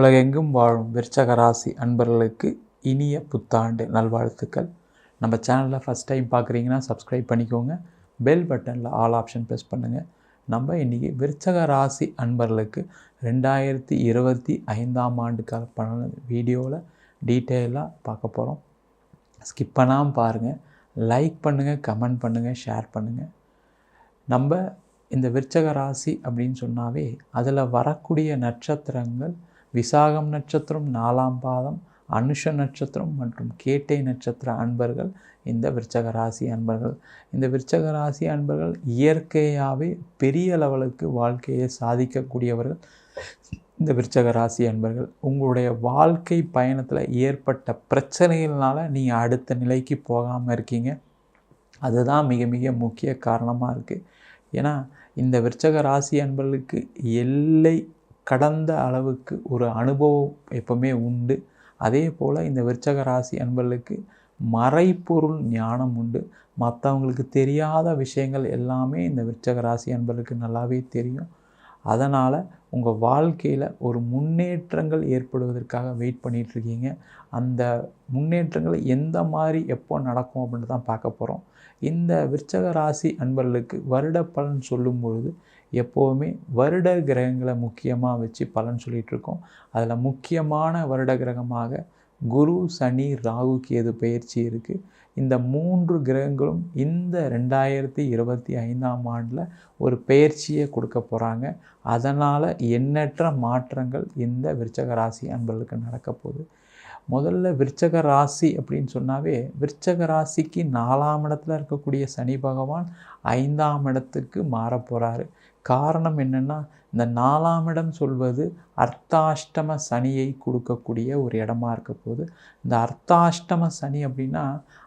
உலகெங்கும் வாழும் விருச்சக ராசி அன்பர்களுக்கு இனிய புத்தாண்டு நல்வாழ்த்துக்கள். நம்ம சேனலில் ஃபஸ்ட் டைம் பார்க்குறீங்கன்னா சப்ஸ்கிரைப் பண்ணிக்கோங்க. பெல் பட்டனில் ஆல் ஆப்ஷன் ப்ரெஸ் பண்ணுங்கள் நம்ம இன்றைக்கி விருச்சக ராசி அன்பர்களுக்கு ரெண்டாயிரத்தி இருபத்தி ஐந்தாம் ஆண்டுக்கான பண்ண வீடியோவில் டீட்டெயிலாக பார்க்க போகிறோம் ஸ்கிப் பண்ணாமல் பாருங்கள் லைக் பண்ணுங்கள் கமெண்ட் பண்ணுங்கள் ஷேர் பண்ணுங்கள் நம்ம இந்த விருச்சக ராசி அப்படின்னு சொன்னாவே அதில் வரக்கூடிய நட்சத்திரங்கள் விசாகம் நட்சத்திரம் நாலாம் பாதம் அனுஷ நட்சத்திரம் மற்றும் கேட்டை நட்சத்திர அன்பர்கள் இந்த விருச்சக ராசி அன்பர்கள். இந்த விருச்சக ராசி அன்பர்கள் இயற்கையாகவே பெரிய லெவலுக்கு வாழ்க்கையை சாதிக்கக்கூடியவர்கள். இந்த விருச்சக ராசி அன்பர்கள் உங்களுடைய வாழ்க்கை பயணத்தில் ஏற்பட்ட பிரச்சனைகள்னால் நீங்கள் அடுத்த நிலைக்கு போகாமல் இருக்கீங்க. அதுதான் மிக மிக முக்கிய காரணமாக இருக்குது ஏன்னா இந்த விருச்சக ராசி அன்பர்களுக்கு எல்லை கடந்த அளவுக்கு ஒரு அனுபவம் எப்பவுமே உண்டு. அதே போல் இந்த விருச்சக ராசி அன்பர்களுக்கு மறைப்பொருள் ஞானம் உண்டு. மற்றவங்களுக்கு தெரியாத விஷயங்கள் எல்லாமே இந்த விருச்சக ராசி அன்பர்களுக்கு நல்லாவே தெரியும். அதனால் உங்கள் வாழ்க்கையில் ஒரு முன்னேற்றங்கள் ஏற்படுவதற்காக வெயிட் பண்ணிகிட்ருக்கீங்க அந்த முன்னேற்றங்கள் எந்த மாதிரி எப்போ நடக்கும் அப்படின்னு தான் பார்க்க போகிறோம் இந்த விருச்சக ராசி அன்பர்களுக்கு வருட பலன் சொல்லும் பொழுது எப்போவுமே வருட கிரகங்களை முக்கியமாக வச்சு பலன் சொல்லிகிட்ருக்கோம். அதில் முக்கியமான வருட கிரகமாக குரு சனி ராகு கேது பயிற்சி இருக்குது இந்த மூன்று கிரகங்களும் இந்த ரெண்டாயிரத்தி இருபத்தி ஐந்தாம் ஆண்டில் ஒரு பயிற்சியை கொடுக்க போகிறாங்க. அதனால் எண்ணற்ற மாற்றங்கள் இந்த விருச்சக ராசி அன்பர்களுக்கு நடக்க போகுது. முதல்ல விருச்சக ராசி அப்படின்னு சொன்னாவே விருச்சக ராசிக்கு நாலாம் இடத்துல இருக்கக்கூடிய சனி பகவான் ஐந்தாம் இடத்துக்கு மாற போகிறாரு. காரணம் என்னென்னா இந்த நாலாம் இடம் சொல்வது அர்த்தாஷ்டம சனியை கொடுக்கக்கூடிய ஒரு இடமா இருக்க போது இந்த அர்த்தாஷ்டம சனி அப்படின்னா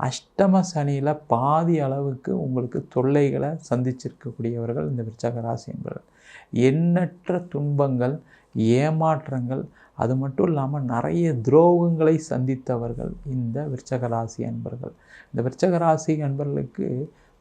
அஷ்டம சனியில் பாதி அளவுக்கு உங்களுக்கு தொல்லைகளை சந்திச்சிருக்கக்கூடியவர்கள் இந்த விருச்சக ராசி என்பவர்கள். எண்ணற்ற துன்பங்கள் ஏமாற்றங்கள் அது மட்டும் இல்லாமல் நிறைய துரோகங்களை சந்தித்தவர்கள் இந்த விருச்சக ராசி அன்பர்கள் இந்த விருச்சக ராசி அன்பர்களுக்கு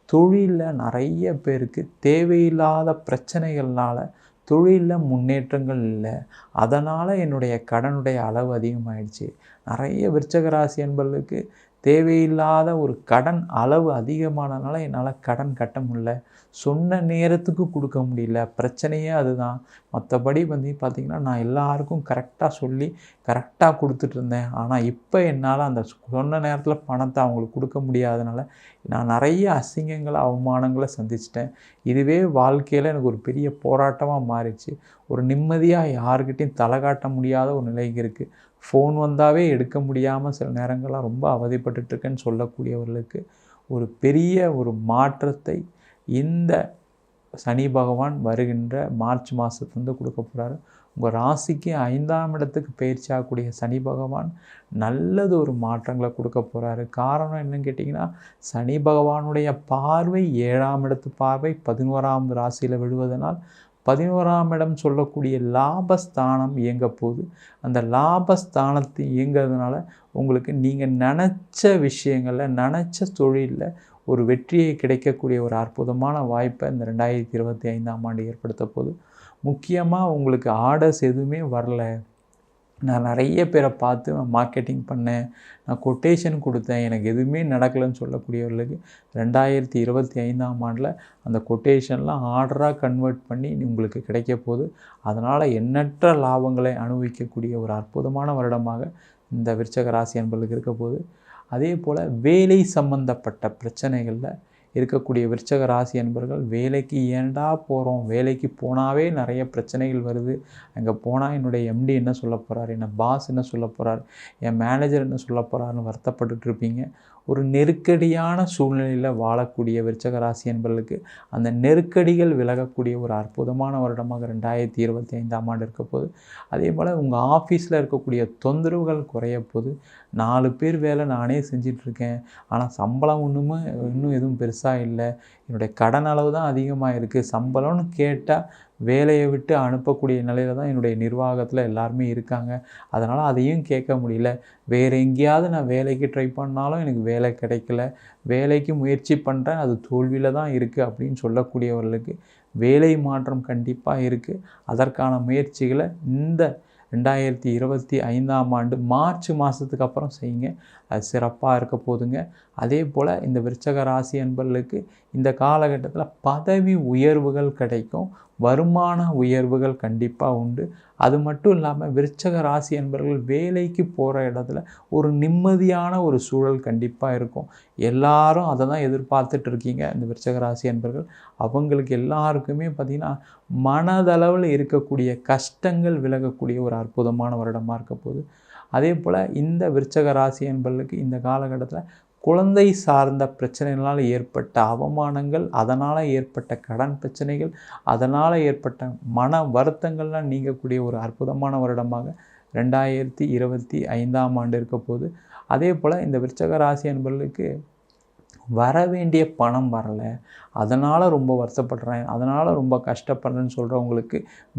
தொழிலில் நிறைய பேருக்கு தேவையில்லாத பிரச்சனைகள்னால் தொழிலில் முன்னேற்றங்கள் இல்லை. அதனால் என்னுடைய கடனுடைய அளவு அதிகமாகிடுச்சு நிறைய விருச்சகராசி என்பவர்களுக்கு தேவையில்லாத ஒரு கடன் அளவு அதிகமானதுனால என்னால் கடன் கட்ட முடியல. சொன்ன நேரத்துக்கு கொடுக்க முடியல. பிரச்சனையே அதுதான். மற்றபடி வந்து பார்த்திங்கன்னா நான் எல்லாருக்கும் கரெக்டாக சொல்லி கரெக்டாக கொடுத்துட்டு இருந்தேன். ஆனால் இப்போ என்னால் அந்த சொன்ன நேரத்தில் பணத்தை அவங்களுக்கு கொடுக்க முடியாதனால நான் நிறைய அசிங்கங்களை அவமானங்களை சந்திச்சிட்டேன். இதுவே வாழ்க்கையில் எனக்கு ஒரு பெரிய போராட்டமாக மாறிடுச்சு. ஒரு நிம்மதியாக யாருக்கிட்டையும் தலை காட்ட முடியாத ஒரு நிலைக்கு இருக்குது ஃபோன் வந்தாவே எடுக்க முடியாமல் சில நேரங்களாக ரொம்ப அவதிப்பட்டுருக்கேன்னு சொல்லக்கூடியவர்களுக்கு ஒரு பெரிய ஒரு மாற்றத்தை இந்த சனி பகவான் வருகின்ற மார்ச் மாதத்துலேருந்து கொடுக்க போகிறாரு உங்கள் ராசிக்கு ஐந்தாம் இடத்துக்கு பயிற்சி ஆகக்கூடிய சனி பகவான் நல்லது ஒரு மாற்றங்களை கொடுக்க போகிறாரு காரணம் என்னன்னு கேட்டிங்கன்னா சனி பகவானுடைய பார்வை ஏழாம் இடத்து பார்வை பதினோராம் ராசியில் விழுவதனால் பதினோராம் இடம் சொல்லக்கூடிய லாபஸ்தானம் இயங்க போகுது. அந்த லாபஸ்தானத்தை இயங்கிறதுனால உங்களுக்கு நீங்கள் நினச்ச விஷயங்களில் நினச்ச தொழிலில் ஒரு வெற்றியை கிடைக்கக்கூடிய ஒரு அற்புதமான வாய்ப்பை இந்த ரெண்டாயிரத்தி இருபத்தி ஐந்தாம் ஆண்டு ஏற்படுத்த போது முக்கியமாக உங்களுக்கு ஆர்டர்ஸ் எதுவுமே வரல. நான் நிறைய பேரை பார்த்து மார்க்கெட்டிங் பண்ணேன் நான் கொட்டேஷன் கொடுத்தேன். எனக்கு எதுவுமே நடக்கலைன்னு சொல்லக்கூடியவர்களுக்கு ரெண்டாயிரத்தி இருபத்தி ஐந்தாம் ஆண்டில் அந்த கொட்டேஷன்லாம் ஆர்டராக கன்வெர்ட் பண்ணி உங்களுக்கு கிடைக்க போகுது. அதனால் எண்ணற்ற லாபங்களை அனுபவிக்கக்கூடிய ஒரு அற்புதமான வருடமாக இந்த விருச்சக ராசி என்பதுக்கு இருக்க போது அதே போல் வேலை சம்பந்தப்பட்ட பிரச்சனைகளில் இருக்கக்கூடிய விருச்சக ராசி என்பர்கள் வேலைக்கு ஏண்டா போகிறோம் வேலைக்கு போனாவே நிறைய பிரச்சனைகள் வருது. அங்கே போனால் என்னுடைய எம்டி என்ன சொல்ல போகிறார் என்ன பாஸ் என்ன சொல்ல போகிறார் என் மேனேஜர் என்ன சொல்ல போகிறாருன்னு வருத்தப்பட்டுட்ருப்பீங்க ஒரு நெருக்கடியான சூழ்நிலையில் வாழக்கூடிய விருச்சக ராசி என்பர்களுக்கு அந்த நெருக்கடிகள் விலகக்கூடிய ஒரு அற்புதமான வருடமாக ரெண்டாயிரத்தி இருபத்தி ஐந்தாம் ஆண்டு இருக்க போது அதே போல் உங்கள் ஆஃபீஸில் இருக்கக்கூடிய தொந்தரவுகள் குறைய போது நாலு பேர் வேலை நானே செஞ்சிட்ருக்கேன் ஆனால் சம்பளம் ஒன்றுமே இன்னும் எதுவும் பெருசாக இல்லை. என்னுடைய கடன் அளவு தான் அதிகமாக இருக்குது சம்பளம்னு கேட்டால் வேலையை விட்டு அனுப்பக்கூடிய நிலையில் தான் என்னுடைய நிர்வாகத்தில் எல்லாருமே இருக்காங்க. அதனால் அதையும் கேட்க முடியல. வேறு எங்கேயாவது நான் வேலைக்கு ட்ரை பண்ணாலும் எனக்கு வேலை கிடைக்கல. வேலைக்கு முயற்சி பண்ணுறேன் அது தோல்வியில் தான் இருக்குது அப்படின்னு சொல்லக்கூடியவர்களுக்கு வேலை மாற்றம் கண்டிப்பாக இருக்குது அதற்கான முயற்சிகளை இந்த ரெண்டாயிரத்தி இருபத்தி ஐந்தாம் ஆண்டு மார்ச் மாதத்துக்கு அப்புறம் செய்யுங்க. அது சிறப்பாக இருக்க போதுங்க. அதே போல் இந்த விருச்சக ராசி அன்பர்களுக்கு இந்த காலகட்டத்தில் பதவி உயர்வுகள் கிடைக்கும். வருமான உயர்வுகள் கண்டிப்பாக உண்டு. அது மட்டும் இல்லாமல் விருச்சக ராசி என்பவர்கள் வேலைக்கு போகிற இடத்துல ஒரு நிம்மதியான ஒரு சூழல் கண்டிப்பாக இருக்கும். எல்லாரும் அதை தான் எதிர்பார்த்துட்டு இருக்கீங்க இந்த விருச்சக ராசி என்பவர்கள் அவங்களுக்கு எல்லாருக்குமே பார்த்திங்கன்னா மனதளவில் இருக்கக்கூடிய கஷ்டங்கள் விலகக்கூடிய ஒரு அற்புதமான வருடமாக இருக்க போகுது. அதே போல் இந்த விருச்சக ராசி என்பவர்களுக்கு இந்த காலகட்டத்தில் குழந்தை சார்ந்த பிரச்சனைகளால் ஏற்பட்ட அவமானங்கள் அதனால் ஏற்பட்ட கடன் பிரச்சனைகள் அதனால் ஏற்பட்ட மன வருத்தங்கள்லாம் நீங்கக்கூடிய ஒரு அற்புதமான வருடமாக ரெண்டாயிரத்தி இருபத்தி ஐந்தாம் ஆண்டு இருக்க போது அதே போல் இந்த விருச்சக ராசி என்பவர்களுக்கு வர வேண்டிய பணம் வரலை. அதனால் ரொம்ப வருத்தப்படுறேன். அதனால் ரொம்ப கஷ்டப்படுறேன்னு சொல்கிறவங்களுக்கு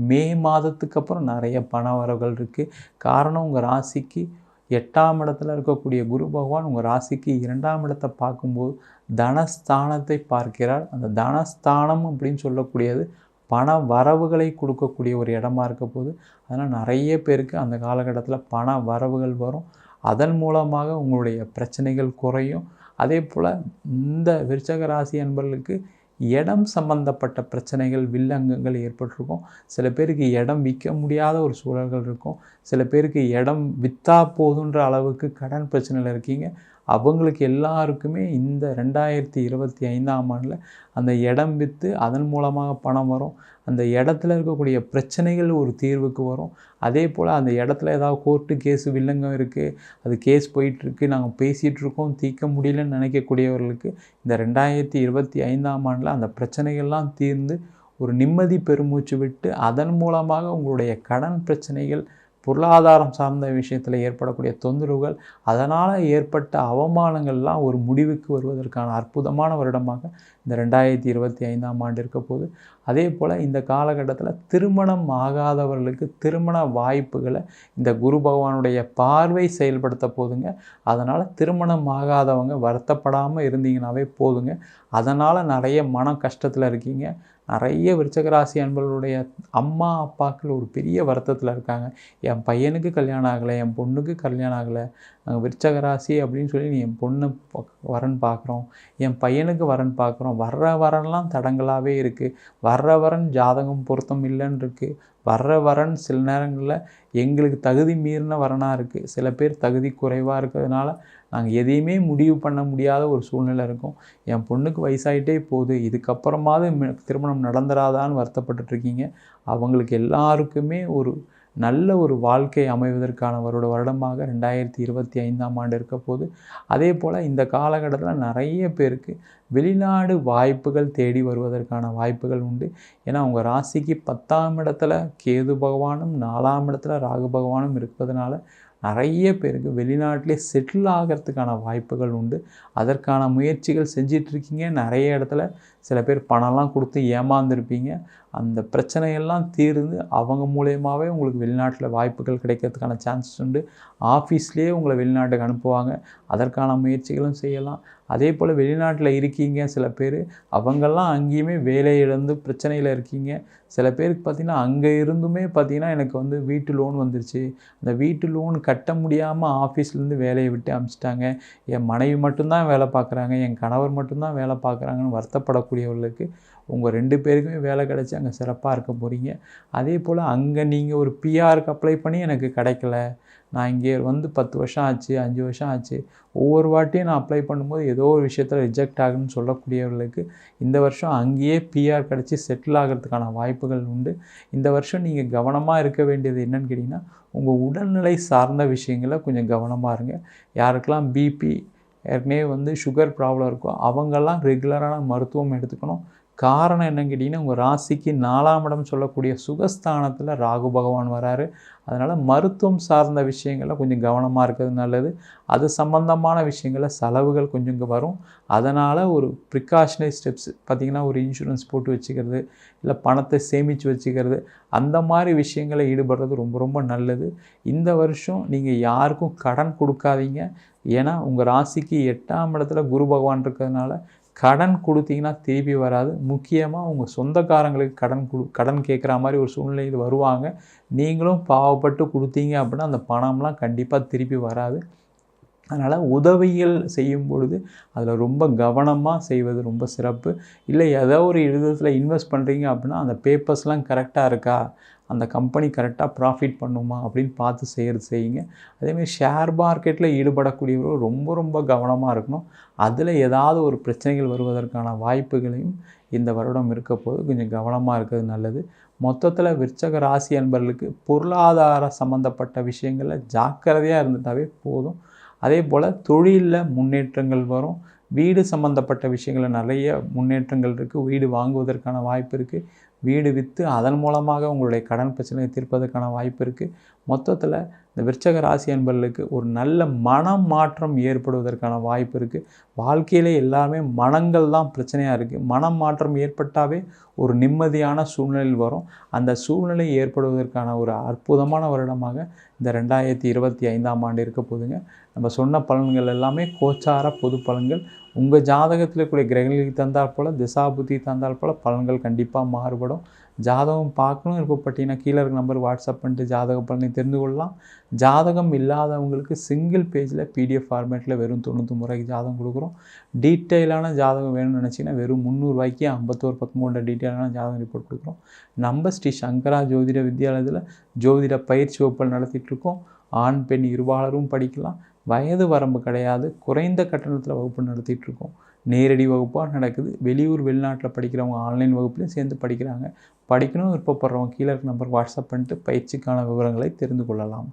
மே மாதத்துக்கு அப்புறம் நிறைய பண வரவுகள் இருக்குது காரணம் உங்கள் ராசிக்கு எட்டாம் இடத்துல இருக்கக்கூடிய குரு பகவான் உங்கள் ராசிக்கு இரண்டாம் இடத்தை பார்க்கும்போது தனஸ்தானத்தை பார்க்கிறார். அந்த தனஸ்தானம் அப்படின்னு சொல்லக்கூடியது பண வரவுகளை கொடுக்கக்கூடிய ஒரு இடமா இருக்க போது அதனால் நிறைய பேருக்கு அந்த காலகட்டத்தில் பண வரவுகள் வரும். அதன் மூலமாக உங்களுடைய பிரச்சனைகள் குறையும். அதே போல் இந்த விருச்சக ராசி அன்பர்களுக்கு இடம் சம்பந்தப்பட்ட பிரச்சனைகள் வில்லங்கங்கள் ஏற்பட்டிருக்கும். சில பேருக்கு இடம் விற்க முடியாத ஒரு சூழல்கள் இருக்கும். சில பேருக்கு இடம் விற்றா போதுன்ற அளவுக்கு கடன் பிரச்சனையில் இருக்கீங்க. அவங்களுக்கு எல்லாருக்குமே இந்த ரெண்டாயிரத்தி இருபத்தி ஐந்தாம் ஆண்டில் அந்த இடம் விற்று அதன் மூலமாக பணம் வரும். அந்த இடத்துல இருக்கக்கூடிய பிரச்சனைகள் ஒரு தீர்வுக்கு வரும். அதே போல் அந்த இடத்துல ஏதாவது கோர்ட்டு கேஸு வில்லங்கம் இருக்குது அது கேஸ் போயிட்டுருக்கு நாங்கள் பேசிகிட்ருக்கோம் தீர்க்க முடியலன்னு நினைக்கக்கூடியவர்களுக்கு இந்த ரெண்டாயிரத்தி இருபத்தி ஐந்தாம் ஆண்டில் அந்த பிரச்சனைகள்லாம் தீர்ந்து ஒரு நிம்மதி பெருமூச்சு விட்டு அதன் மூலமாக உங்களுடைய கடன் பிரச்சனைகள் பொருளாதாரம் சார்ந்த விஷயத்தில் ஏற்படக்கூடிய தொந்தரவுகள் அதனால் ஏற்பட்ட அவமானங்கள்லாம் ஒரு முடிவுக்கு வருவதற்கான அற்புதமான வருடமாக இந்த ரெண்டாயிரத்தி இருபத்தி ஐந்தாம் ஆண்டு இருக்க போது அதே போல் இந்த காலகட்டத்தில் திருமணம் ஆகாதவர்களுக்கு திருமண வாய்ப்புகளை இந்த குரு பகவானுடைய பார்வை செயல்படுத்த போதுங்க. அதனால் திருமணம் ஆகாதவங்க வருத்தப்படாமல் இருந்தீங்கன்னாவே போதுங்க. அதனால் நிறைய மன கஷ்டத்தில் இருக்கீங்க. நிறைய விருச்சகராசி அன்பர்களுடைய அம்மா அப்பாக்கள் ஒரு பெரிய வருத்தத்தில் இருக்காங்க. என் பையனுக்கு கல்யாணம் ஆகலை என் பொண்ணுக்கு கல்யாணம் ஆகலை விருச்சகராசி அப்படின்னு சொல்லி நீ என் பொண்ணு வரன் பார்க்குறோம் என் பையனுக்கு வரன் பார்க்குறோம் வர்ற வரன்லாம் தடங்களாகவே இருக்குது வர்ற வரன் ஜாதகம் பொருத்தம் இல்லைன்னு இருக்குது வர்ற வரன் சில நேரங்களில் எங்களுக்கு தகுதி மீறின வரனாக இருக்குது சில பேர் தகுதி குறைவாக இருக்கிறதுனால நாங்கள் எதையுமே முடிவு பண்ண முடியாத ஒரு சூழ்நிலை இருக்கும். என் பொண்ணுக்கு வயசாகிட்டே போகுது. இதுக்கப்புறமாவது திருமணம் நடந்துடாதான்னு வருத்தப்பட்டுட்ருக்கீங்க அவங்களுக்கு எல்லாருக்குமே ஒரு நல்ல ஒரு வாழ்க்கை அமைவதற்கான வருட வருடமாக ரெண்டாயிரத்தி இருபத்தி ஐந்தாம் ஆண்டு இருக்க போது அதே போல் இந்த காலகட்டத்தில் நிறைய பேருக்கு வெளிநாடு வாய்ப்புகள் தேடி வருவதற்கான வாய்ப்புகள் உண்டு. ஏன்னா உங்கள் ராசிக்கு பத்தாம் இடத்துல கேது பகவானும் நாலாம் இடத்துல ராகு பகவானும் இருப்பதனால நிறைய பேருக்கு வெளிநாட்டிலே செட்டில் ஆகிறதுக்கான வாய்ப்புகள் உண்டு. அதற்கான முயற்சிகள் செஞ்சிட்ருக்கீங்க நிறைய இடத்துல சில பேர் பணம்லாம் கொடுத்து ஏமாந்துருப்பீங்க. அந்த பிரச்சனையெல்லாம் தீர்ந்து அவங்க மூலயமாவே உங்களுக்கு வெளிநாட்டில் வாய்ப்புகள் கிடைக்கிறதுக்கான சான்சஸ் உண்டு. ஆஃபீஸ்லேயே உங்களை வெளிநாட்டுக்கு அனுப்புவாங்க. அதற்கான முயற்சிகளும் செய்யலாம். அதே போல் வெளிநாட்டில் இருக்கீங்க சில பேர். அவங்கெல்லாம் அங்கேயுமே வேலை இழந்து பிரச்சனையில் இருக்கீங்க. சில பேருக்கு பார்த்திங்கன்னா அங்கே இருந்துமே பார்த்திங்கன்னா எனக்கு வந்து வீட்டு லோன் வந்துருச்சு. அந்த வீட்டு லோன் கட்ட முடியாமல் ஆஃபீஸ்லேருந்து வேலையை விட்டு அமிச்சிட்டாங்க. என் மனைவி மட்டும்தான் வேலை பார்க்குறாங்க. என் கணவர் மட்டும்தான் வேலை பார்க்குறாங்கன்னு வருத்தப்படக்கூடிய இருக்கக்கூடியவர்களுக்கு உங்கள் ரெண்டு பேருக்குமே வேலை கிடச்சி அங்கே சிறப்பாக இருக்க போகிறீங்க அதே போல் அங்கே நீங்கள் ஒரு பிஆருக்கு அப்ளை பண்ணி எனக்கு கிடைக்கல. நான் இங்கே வந்து பத்து வருஷம் ஆச்சு அஞ்சு வருஷம் ஆச்சு. ஒவ்வொரு வாட்டியும் நான் அப்ளை பண்ணும்போது ஏதோ ஒரு விஷயத்தில் ரிஜெக்ட் ஆகுன்னு சொல்லக்கூடியவர்களுக்கு இந்த வருஷம் அங்கேயே பிஆர் கிடச்சி செட்டில் ஆகிறதுக்கான வாய்ப்புகள் உண்டு. இந்த வருஷம் நீங்கள் கவனமாக இருக்க வேண்டியது என்னன்னு கேட்டிங்கன்னா உங்கள் உடல்நிலை சார்ந்த விஷயங்களை கொஞ்சம் கவனமாக இருங்க. யாருக்கெல்லாம் பிபி ஏற்கனவே வந்து சுகர் ப்ராப்ளம் இருக்கோ அவங்கெல்லாம் ரெகுலரான மருத்துவம் எடுத்துக்கணும். காரணம் என்னன்னு கேட்டிங்கன்னா உங்கள் ராசிக்கு நாலாம் இடம் சொல்லக்கூடிய சுகஸ்தானத்தில் ராகு பகவான் வராரு. அதனால் மருத்துவம் சார்ந்த விஷயங்களில் கொஞ்சம் கவனமாக இருக்கிறது நல்லது. அது சம்மந்தமான விஷயங்களில் செலவுகள் கொஞ்சம் இங்கே வரும். அதனால் ஒரு ப்ரிகாஷனரி ஸ்டெப்ஸ் பார்த்திங்கன்னா ஒரு இன்சூரன்ஸ் போட்டு வச்சுக்கிறது இல்லை பணத்தை சேமித்து வச்சுக்கிறது அந்த மாதிரி விஷயங்களை ஈடுபடுறது ரொம்ப ரொம்ப நல்லது. இந்த வருஷம் நீங்கள் யாருக்கும் கடன் கொடுக்காதீங்க. ஏன்னா உங்கள் ராசிக்கு எட்டாம் இடத்துல குரு பகவான் இருக்கிறதுனால கடன் கொடுத்தீங்கன்னா திருப்பி வராது. முக்கியமாக உங்கள் சொந்தக்காரங்களுக்கு கடன் கொடு கடன் கேட்குற மாதிரி ஒரு சூழ்நிலையில் வருவாங்க. நீங்களும் பாவப்பட்டு கொடுத்தீங்க அப்படின்னா அந்த பணம்லாம் கண்டிப்பாக திருப்பி வராது. அதனால் உதவிகள் செய்யும் பொழுது அதில் ரொம்ப கவனமாக செய்வது ரொம்ப சிறப்பு. இல்லை ஏதோ ஒரு இடத்துல இன்வெஸ்ட் பண்ணுறீங்க அப்படின்னா அந்த பேப்பர்ஸ்லாம் கரெக்டாக இருக்கா? அந்த கம்பெனி கரெக்டாக ப்ராஃபிட் பண்ணுமா? அப்படின்னு பார்த்து செய்கிறது செய்யுங்க. அதேமாதிரி ஷேர் மார்க்கெட்டில் ஈடுபடக்கூடியவர்கள் ரொம்ப ரொம்ப கவனமாக இருக்கணும். அதில் ஏதாவது ஒரு பிரச்சனைகள் வருவதற்கான வாய்ப்புகளையும் இந்த வருடம் இருக்க போது கொஞ்சம் கவனமாக இருக்கிறது நல்லது. மொத்தத்தில் விற்சக ராசி அன்பர்களுக்கு பொருளாதார சம்மந்தப்பட்ட விஷயங்களில் ஜாக்கிரதையாக இருந்துட்டாவே போதும். அதே போல் தொழிலில் முன்னேற்றங்கள் வரும். வீடு சம்மந்தப்பட்ட விஷயங்களில் நிறைய முன்னேற்றங்கள் இருக்குது வீடு வாங்குவதற்கான வாய்ப்பு இருக்குது வீடு விற்று அதன் மூலமாக உங்களுடைய கடன் பிரச்சனையை தீர்ப்பதற்கான வாய்ப்பு இருக்குது மொத்தத்தில் இந்த விருச்சக ராசி அன்பர்களுக்கு ஒரு நல்ல மனம் மாற்றம் ஏற்படுவதற்கான வாய்ப்பு இருக்குது வாழ்க்கையிலே எல்லாமே மனங்கள் தான் பிரச்சனையாக இருக்குது மனம் மாற்றம் ஏற்பட்டாவே ஒரு நிம்மதியான சூழ்நிலையில் வரும். அந்த சூழ்நிலை ஏற்படுவதற்கான ஒரு அற்புதமான வருடமாக இந்த ரெண்டாயிரத்தி இருபத்தி ஐந்தாம் ஆண்டு இருக்க போதுங்க நம்ம சொன்ன பலன்கள் எல்லாமே கோச்சார பொது பலன்கள். உங்கள் ஜாதகத்தில் இருக்கக்கூடிய கிரகங்களுக்கு தந்தால் போல் திசாபுத்தி தந்தால் போல் பலன்கள் கண்டிப்பாக மாறுபடும். ஜாதகம் பார்க்கணும் விருப்பப்பட்டீங்கன்னா கீழே இருக்க நம்பர் வாட்ஸ்அப் பண்ணிட்டு ஜாதக பலனை தெரிந்து கொள்ளலாம். ஜாதகம் இல்லாதவங்களுக்கு சிங்கிள் பேஜில் பிடிஎஃப் ஃபார்மேட்டில் வெறும் தொண்ணூற்றி முறைக்கு ஜாதகம் கொடுக்குறோம். டீட்டெயிலான ஜாதகம் வேணும்னு நினச்சிங்கன்னா வெறும் முந்நூறுரூவாய்க்கு ஐம்பத்தோரு பக்கம் கொண்ட டீட்டெயிலான ஜாதகம் ரிப்போர்ட் கொடுக்குறோம். நம்ம ஸ்ரீ சங்கரா ஜோதிட வித்யாலயத்தில் ஜோதிட பயிற்சி வகுப்புகள் நடத்திட்டுருக்கோம் ஆண் பெண் இருபாலரும் படிக்கலாம். வயது வரம்பு கிடையாது. குறைந்த கட்டணத்தில் வகுப்பு நடத்திட்டுருக்கோம் நேரடி வகுப்பாக நடக்குது. வெளியூர் வெளிநாட்டில் படிக்கிறவங்க ஆன்லைன் வகுப்புலையும் சேர்ந்து படிக்கிறாங்க. படிக்கணும் விருப்பப்படுறவங்க கீழே இருக்க நம்பர் வாட்ஸ்அப் பண்ணிட்டு பயிற்சிக்கான விவரங்களை தெரிந்து கொள்ளலாம்.